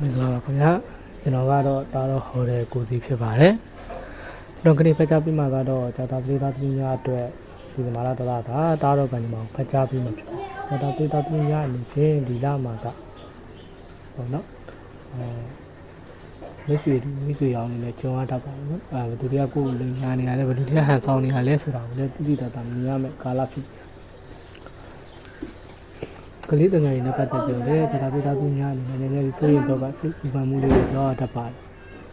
မင်္ဂလာပါခင်ဗျာကျွန်တော်ကတော့တားတော့ဟိုတယ်ကိုစီဖြစ်ပါတယ်ကျွန်တော်ကနေ့ဖက်ချပြီးမှကတော့ဇာတာပရိသတ်သမီးများအတွက်ဒီမာလာတလာတာတားတော့ကံမှာဖက်ချပြီးမှဖြစ်ဇာတာပရိသတ်သမီးများအနေဖြင့်ဒီလမှာကဟောနော်အဲမိတ်ဆွေမိတ်ဆွေအောင်နေလဲကြုံရတတ်ပါတယ်နော်အဲဘယ်သူတွေကကိုယ်လိန်ညာနေရတယ်ဘယ်သူတွေကဟန်ဆောင်နေရလဲဆိုတာကိုလည်းတိတိတတ်တာမြင်ရမယ်ကာလဖြစ်က လေးတငယ်တွေနဲ့ပတ်သက်ပြီးတော့ဇာတာပရိသတ်သမီးများအနေနဲ့လည်းစိုးရင်တော့ကစိတ်ပူပန်မှုတွေပြောရတတ်ပါတယ်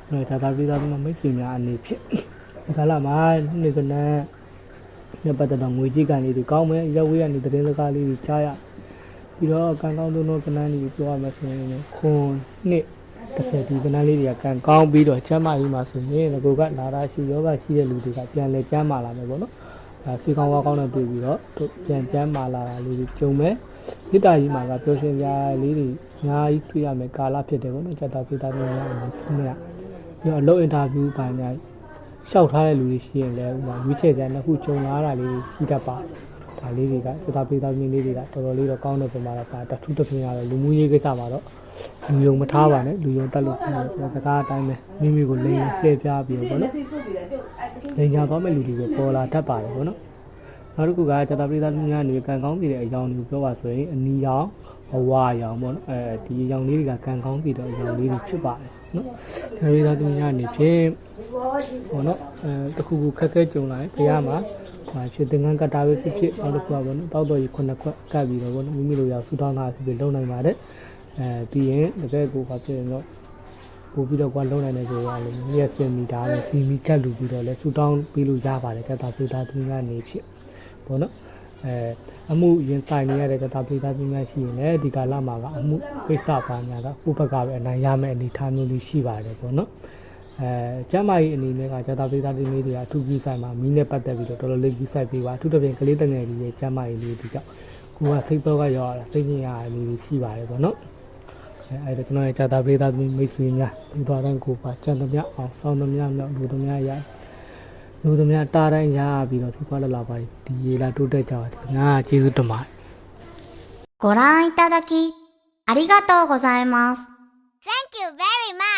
အဲဇာတာပရိသတ်သမီးမိတ်ဆွေများအနေဖြင့်ဒီကာလမှာနေကနန်းနဲ့ပတ်သက်တော့ငွေကြေးကန်လေးတွေကောင်းမယ်ရက်ဝေးကနေသတင်းစကားလေးတွေကြားရပြီးတော့ကံကောင်းသုံးတော့ကနန်းလေးပြောရမယ်ဆိုရင်ခွန်နှစ်တစ်ဆက်ဒီကနန်းလေးတွေကကံကောင်းပြီးတော့ကျမ်းမာရေးမှာဆိုရင်ငကိုကနာရာရှိယောဂရှိတဲ့လူတွေကပြန်လဲကျမ်းမာလာမယ်ပေါ့နော်အဲစီကောင်းဝါကောင်းနဲ့တွေ့ပြီးတော့ပြန်ကျမ်းမာလာတာလေးတွေကြုံမယ် မြစ်တာကြီးမှာကပျော်ရွှင်ကြလေးတွေအများကြီးတွေ့ရမယ်ကာလဖြစ်တယ်ပေါ့နော်စက်တာပြေတာမျိုးများအနေနဲ့ပြီးတော့အလုပ်အင်တာဗျူးပိုင်းညာလျှောက်ထားတဲ့လူတွေရှိရင်လည်းဥပမာရွေးချယ်ကြနှစ်ခုကြုံလာတာလေးတွေရှိတတ်ပါဒါလေးတွေကစက်တာပြေတာမျိုးလေးတွေကတော်တော်လေးတော့ကောင်းတဲ့ပုံမှာတော့ဒါတထူးတစ်ပြင်ရတယ်လူမှုရေးကိစ္စမှာတော့လူယုံမထားပါနဲ့လူယုံတက်လို့ပြီးတော့စကားအတိုင်းပဲမိမိကိုလိန်လှည့်ပြပြီးတော့ပေါ့နော်လိန်ညာသွားမဲ့လူတွေကိုပေါ်လာတတ်ပါတယ်ပေါ့နော် နောက်တစ်ခုကဇာတာပရိသတ်များနေကံကောင်းစီတဲ့အကြောင်းကိုပြောပါဆိုရင်အနီရောင်ဘဝရောင်ပေါ့နော်အဲဒီအကြောင်းလေးတွေကကံကောင်းစီတဲ့အကြောင်းလေးတွေဖြစ်ပါတယ်နော်ဇာတာပရိသတ်များနေဖြင့်ပေါ့နော်အဲတခုခုခက်ခဲကြုံလာရင်ဘုရားမှာဟာရှင်သင်္ကန်းကတာပဲဖြစ်ဖြစ်နောက်တစ်ခုကပေါ့နော်တောက်တော်ကြီးခုနှစ်ခွက်ကပ်ပြီးတော့ပေါ့နော်မိမိတို့ရောက်ဆူတောင်းတာဖြစ်ဖြစ်လုံနိုင်ပါတယ်အဲပြီးရင်တကယ်ကိုဘာဖြစ်ရင်တော့ပို့ပြီးတော့ကွာလုံးနိုင်တဲ့ကိုကလည်းမြည့်စင်မီတာနဲ့စီမီကတ်လူပြီးတော့လဲဆူတောင်းပေးလို့ရပါတယ်ကတာပိတာသမီးကနေဖြစ် ပေါ့နော်အဲအမှုရင်ဆိုင်နေရတဲ့ကတာပိတာသမီးများရှိရင်လည်းဒီကာလမှာကအမှုကိစ္စပါညာကကိုယ့်ဘက်ကပဲအနိုင်ရမယ့်အနေအထားမျိုးလေးရှိပါတယ်ပေါ့နော်အဲကျမ်းမာရေးအနေနဲ့ကကတာပိတာသမီးတွေကအထူးကြီးဆိုင်မှာမီးနဲ့ပတ်သက်ပြီးတော့တော်တော်လေးကြီးဆိုင်ပေးပါအထူးသဖြင့်ကလေးတငယ်ကြီးရဲ့ကျမ်းမာရေးလေးဒီကြောင့်ကိုကစိတ်တော့ကရောက်ရတာစိတ်ညစ်ရတာလေးရှိပါတယ်ပေါ့နော်အဲအဲ့ဒါကျွန်တော်ရဲ့ဇာတာပရိသတ်မိတ်ဆွေများဒီသွားတိုင်းကိုပါကြံသမျှအောင်စောင်းသမျှမြောက်လူသမျှရ လူသမျှတားတိုင်းရပြီးတော့သူကလည်းလာပါဒီရေလာတိုးတက်ကြပါသည်ခင်ဗျာကျေးဇူးတင်ပါတယ် ご覧いただき、ありがとうございます。 Thank you very much.